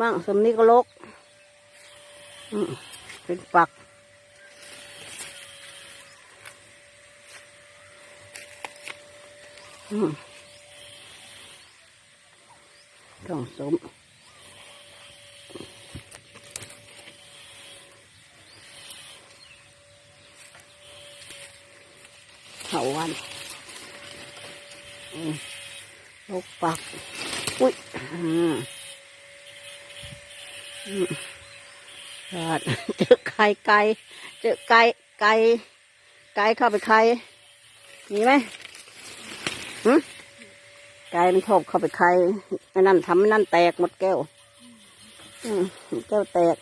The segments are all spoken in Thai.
มั่งสมนี้ก็ลกอืมเป็นปักอืมต้องสมเขาวันอืมลกปัก อุ้ยอืมอืมพลาด เจอไข่ไก่เจอไก่ไก่ไก่เข้าไปไข่มีไหมหึไก่มันชอบเข้าไปไข่ไอ้นั่นทำไอ้นั่นแตกหมดแก้วแก้วแตก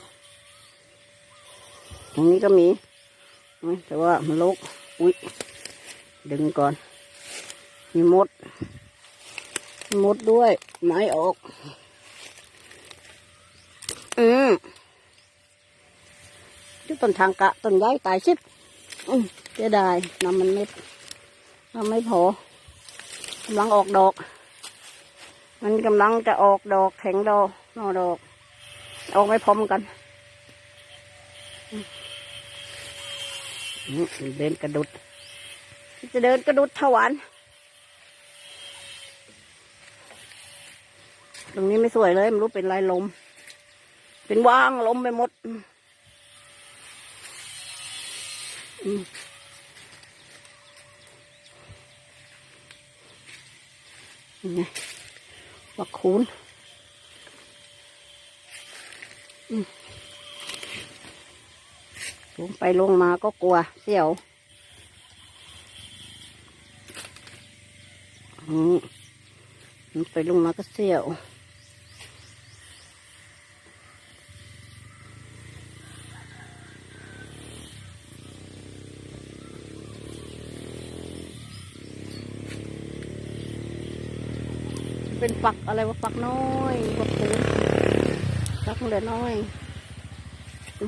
ตรงนี้ก็มีแต่ว่ามันลกอุ้ยดึงก่อน มีมด มดด้วยไม้ออก อืมที่ต้นทางกะต้นย้ายตายชิบอืมเสียดายน้ำมันไม่น้ำไม่พอกำลังออกดอก มันกำลังจะออกดอกแข็งดอกนอดอก ออกไม่พร้อมกันเดินกระดุด จะเดินกระดุดถวานตรงนี้ไม่สวยเลยไม่รู้เป็นลายลม เป็นว่างล้มไปหมดนี่ไงวักคูนลงไปลงมาก็กลัวเสียวอืมลงไปลงมาก็เสียว เป็นฝักอะไรวะฝักน้อยฝักปูนฝักเหลือน้อย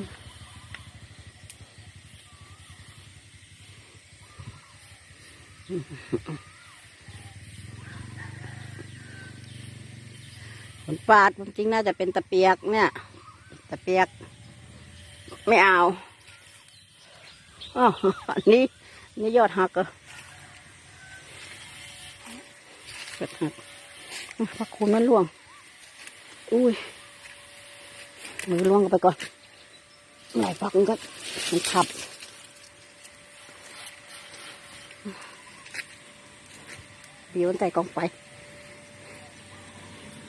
มผลปาดจริงน่าจะเป็นตะเปียกเนี่ย ตะเปียก ไม่เอาอ๋ออันนี้นี่ยอดหักเหรอเกิดหัก พักคูณมันล่วง อุ้ย มือล่วงกันไปก่อนไหลพักมันก็มันขับเดี๋ยวมันใส่กองไฟ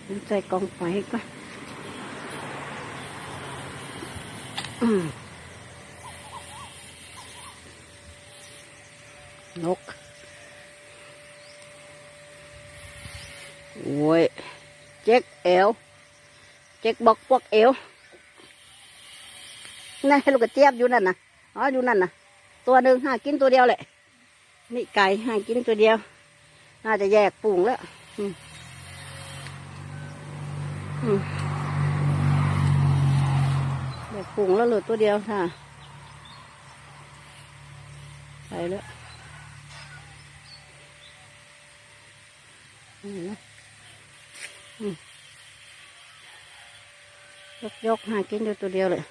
มันใส่กองไฟก่อนนก โอ้ยเจ๊กเอวเจ๊กบอกพวกเอวนั่นให้ลูกกระเจี๊ยบอยู่นั่นนะอ๋ออยู่นั่นนะตัวหนึ่งหากินตัวเดียวแหละนี่ไก่หากินตัวเดียว น่าจะแยกปุงแล้วอืมอืมแยกปุงแล้วเหลือตัวเดียวค่ะไปแล้วอืมนะ ยกยกหากินอยู่ตัวเดียวเลย